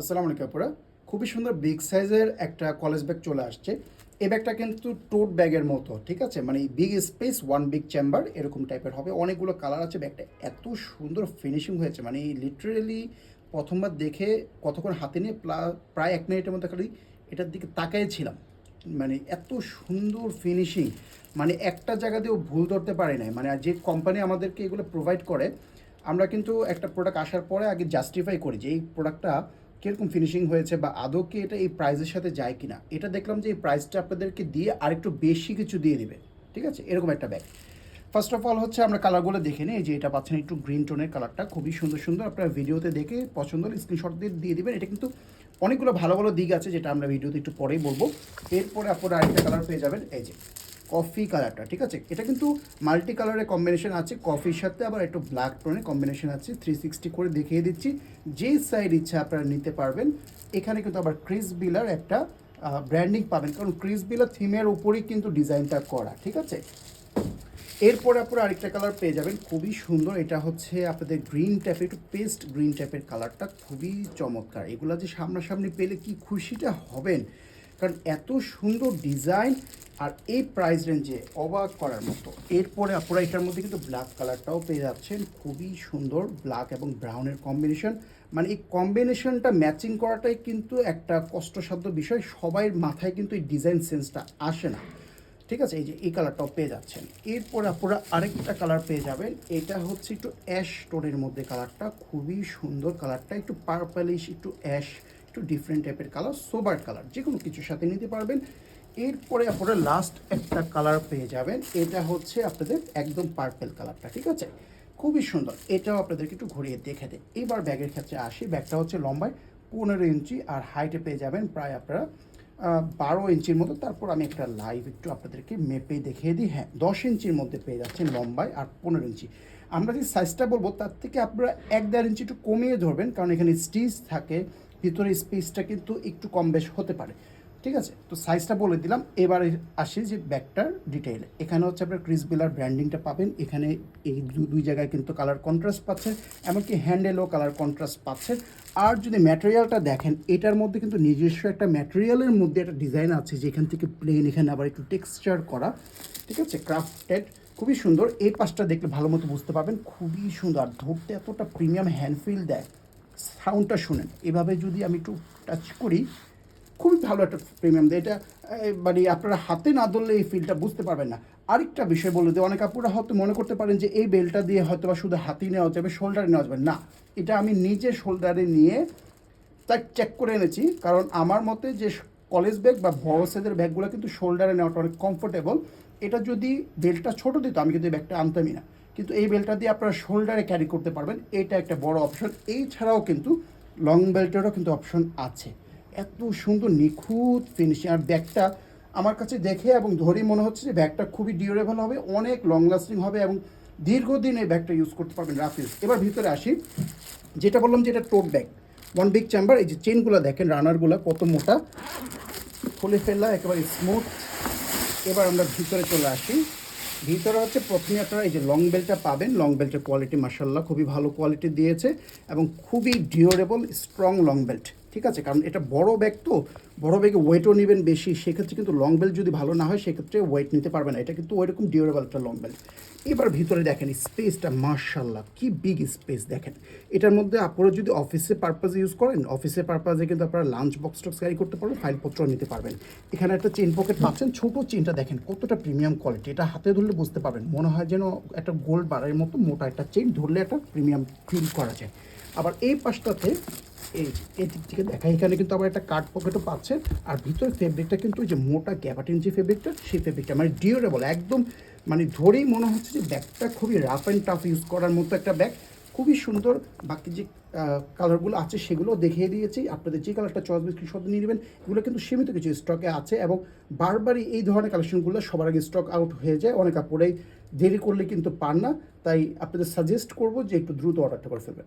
আসসালামু আলাইকুম, আপুরা। খুবই সুন্দর বিগ সাইজের একটা কলেজ ব্যাগ চলে আসছে। এই ব্যাগটা কিন্তু টোট ব্যাগের মতো, ঠিক আছে? মানে big space one big chamber এরকম টাইপের হবে। অনেকগুলো কালার আছে ব্যাগটা এত সুন্দর ফিনিশিং হয়েছে। মানে লিটারেলি প্রথমবার দেখে কতক্ষণ হাতে নিয়ে প্রায় এক মিনিটের মধ্যে খালি এটার দিকে তাকাইছিলাম। মানে এত সুন্দর ফিনিশিং মানে একটা জায়গা দিয়েও ভুল ধরতে পারে নাই। মানে যে কোম্পানি আমাদেরকে এগুলো প্রোভাইড করে, আমরা কিন্তু একটা প্রোডাক্ট আসার পরে আগে জাস্টিফাই করি যে এই প্রোডাক্টটা কীরকম ফিনিশিং হয়েছে বা আদৌ কি এটা এই প্রাইজের সাথে যায় কিনা? এটা দেখলাম যে এই প্রাইসটা আপনাদেরকে দিয়ে আরেকটু বেশি কিছু দিয়ে দিবে। ঠিক আছে? এরকম একটা ব্যাগ ফার্স্ট অফ অল হচ্ছে আমরা কালারগুলো দেখে নিই যে এটা পাচ্ছেন একটু গ্রিন টোনের কালারটা খুবই সুন্দর সুন্দর। আপনারা ভিডিওতে দেখে পছন্দ হলে স্ক্রিনশট দিয়ে দিয়ে দেবেন। এটা কিন্তু অনেকগুলো ভালো ভালো দিক আছে যেটা আমরা ভিডিওতে একটু পরেই বলব। এরপরে আপনারা আরেকটা কালার পেয়ে যাবেন। এই যে। কফি কালারটা ঠিক আছে? এটা কিন্তু মাল্টি কালারের কম্বিনেশন আছে। কফির সাথে আবার একটু ব্ল্যাক টোনের কম্বিনেশন আছে। থ্রি সিক্সটি করে দেখিয়ে দিচ্ছি। যেই সাইড ইচ্ছা আপনারা নিতে পারবেন, এখানে কিন্তু আবার ক্রিস বিলার একটা ব্র্যান্ডিং পাবেন। কারণ ক্রিস বিলার থিমের উপরেই কিন্তু ডিজাইনটা করা, ঠিক আছে? এরপরে আপনারা আরেকটা কালার পেয়ে যাবেন। খুবই সুন্দর। এটা হচ্ছে আপনাদের গ্রিন টাইপের একটু পেস্ট গ্রিন টাইপের কালারটা খুবই চমৎকার। এগুলো যে সামনাসামনি পেলে কি খুশিটা হবেন? কারণ এত সুন্দর ডিজাইন আর এই প্রাইস রেঞ্জে অবাক করার মতো। এরপরে আপনারা এটার মধ্যে কিন্তু ব্ল্যাক কালারটাও পেয়ে যাচ্ছেন। খুবই সুন্দর ব্ল্যাক এবং ব্রাউনের কম্বিনেশন মানে এই কম্বিনেশনটা ম্যাচিং করাটাই কিন্তু একটা কষ্টসাধ্য বিষয়। সবাই মাথায় কিন্তু এই ডিজাইন সেন্সটা আসে না। ঠিক আছে? এই যে এই কালারটাও পেয়ে যাচ্ছেন। এরপর আপনারা আরেকটা কালার পেয়ে যাবেন। এটা হচ্ছে একটু অ্যাশ টোনের মধ্যে কালারটা খুবই সুন্দর কালারটা একটু পার্পলিশ একটু অ্যাশ একটু ডিফারেন্ট টাইপের কালার সোবার কালার যে কোনো কিছুর সাথে নিতে পারবেন। এরপরে আপনারা লাস্ট একটা কালার পেয়ে যাবেন। এটা হচ্ছে আপনাদের একদম পার্পেল কালারটা ঠিক আছে? খুবই সুন্দর। এটাও আপনাদেরকে একটু ঘুরিয়ে দেখে দেয় এবার ব্যাগের ক্ষেত্রে আসি। ব্যাগটা হচ্ছে লম্বায় পনেরো ইঞ্চি আর হাইটে পেয়ে যাবেন প্রায় আপনারা বারো ইঞ্চির মতো। তারপর আমি একটা লাইভ একটু আপনাদেরকে মেপে দেখিয়ে দিই। হ্যাঁ দশ ইঞ্চির মধ্যে পেয়ে যাচ্ছেন লম্বায় আর পনেরো ইঞ্চি। আমরা যে সাইজটা বলব, তার থেকে আপনারা এক দেড় ইঞ্চি একটু কমিয়ে ধরবেন। কারণ এখানে স্টিচ থাকে, ভিতরে স্পেসটা কিন্তু একটু কম বেশ হতে পারে। ঠিক আছে? তো সাইজটা বলে দিলাম। এবারে আসি যে ব্যাগটার ডিটেইলে এখানে হচ্ছে আপনার ক্রিস বিলার ব্র্যান্ডিংটা পাবেন। এখানে এই দুই জায়গায় কিন্তু কালার কন্ট্রাস্ট পাচ্ছেন এমনকি হ্যান্ডেলও কালার কন্ট্রাস্ট পাচ্ছেন আর যদি ম্যাটেরিয়ালটা দেখেন, এটার মধ্যে কিন্তু নিজস্ব একটা ম্যাটেরিয়ালের মধ্যে একটা ডিজাইন আছে, যেখান থেকে প্লেন এখানে আবার একটু টেক্সচার করা। ঠিক আছে? ক্রাফটেড খুবই সুন্দর। এই পাশটা দেখলে ভালো মতো বুঝতে পারবেন। খুবই সুন্দর। ধরতে এতটা প্রিমিয়াম হ্যান্ডফিল দেয়। সাউন্ডটা শুনেন। এভাবে যদি আমি একটু টাচ করি খুবই ভালো একটা প্রিমিয়াম দেয়। এটা মানে আপনারা হাতে না ধরলে এই ফিলটা বুঝতে পারবেন না। আরেকটা বিষয় বলে দিই, অনেক আপুরা হয়তো মনে করতে পারেন যে এই বেলটা দিয়ে হয়তো বা শুধু হাতেই নেওয়া যাবে শোল্ডারে নেওয়া যাবে। না, এটা আমি নিজে শোল্ডারে নিয়ে তাই চেক করে এনেছি। কারণ আমার মতে যে কলেজ ব্যাগ বা বড় সাইজের ব্যাগগুলো কিন্তু শোল্ডারে নেওয়াটা অনেক কমফোর্টেবল এটা যদি বেল্টটা ছোট দিত, আমি কিন্তু ব্যাগটা আনতামই না। কিন্তু এই বেল্টটা দিয়ে আপনারা শোল্ডারে ক্যারি করতে পারবেন, এটা একটা বড় অপশন এই ছাড়াও কিন্তু লং বেল্টেরও কিন্তু অপশন আছে। এত সুন্দর, নিখুঁত ফিনিশিং আর ব্যাগটা আমার কাছে দেখে এবং ধরেই মনে হচ্ছে যে ব্যাগটা খুবই ডিউরেবল হবে, অনেক লং লাস্টিং হবে এবং দীর্ঘদিন এই ব্যাগটা ইউজ করতে পারবেন রাফ ইউজ এবার ভিতরে আসি, যেটা বললাম যে এটা tote bag one big chamber এই যে চেনগুলো দেখেন রানারগুলো কত মোটা। খুলে ফেললা একেবারে স্মুথ এবার আমরা ভিতরে চলে আসি। ভিতরে হচ্ছে প্রথমে আপনারা এই যে লং বেল্টটা পাবেন। লং বেল্টের কোয়ালিটি মার্শাল্লাহ খুবই ভালো কোয়ালিটি দিয়েছে এবং খুবই ডিউরেবল স্ট্রং লং বেল্ট ঠিক আছে, কারণ এটা বড় ব্যাগ তো, বড় ব্যাগে ওয়েটও নেবেন বেশি, সেক্ষেত্রে কিন্তু লং বেল্ট যদি ভালো না হয়, সেক্ষেত্রে ওয়েট নিতে পারবে না। এটা কিন্তু ওইরকম ডিউরেবল একটা লং বেল্ট এবার ভিতরে দেখেন স্পেসটা মার্শাল্লাহ কি বিগ স্পেস দেখেন। এটার মধ্যে আপনারা যদি অফিসে পারপাজে ইউজ করেন অফিসের পারপাজে কিন্তু আপনারা লাঞ্চ বক্স টক্স ক্যারি করতে পারবেন ফাইলপত্র নিতে পারবেন। এখানে একটা চেন পকেট পাচ্ছেন, ছোট চেনটা দেখেন, কতটা প্রিমিয়াম কোয়ালিটি এটা হাতে ধরলে বুঝতে পারবেন। মনে হয় যেন একটা গোল্ড বারের মতো মোটা একটা চেন ধরলে একটা প্রিমিয়াম ফিল করা যায়। আবার এই পাশটাতে এই এই দিক থেকে দেখা এখানে কিন্তু আবার একটা কার্ড পকেটও পাচ্ছেন আর ভিতরে ফেব্রিকটা কিন্তু ওই যে মোটা গ্যাবাটিন যে ফেব্রিকটা সেই ফেব্রিকটা মানে ডিউরেবল একদম মানে ধরেই মনে হচ্ছে যে ব্যাগটা খুবই রাফ অ্যান্ড টাফ ইউজ করার মতো একটা ব্যাগ খুবই সুন্দর। বাকি যে কালারগুলো আছে সেগুলো দেখিয়ে দিয়েছি। আপনাদের যে কালারটা চয়েস স্ক্রিনশট নিয়ে নেবেন, এগুলো কিন্তু সীমিত কিছু স্টকে আছে এবং বারবারই এই ধরনের কালেকশনগুলো সবার আগে স্টক আউট হয়ে যায়। অনেক কাপড়েই দেরি করলে কিন্তু পান না। তাই আপনাদের সাজেস্ট করব যে একটু দ্রুত অর্ডারটা করে ফেলবেন।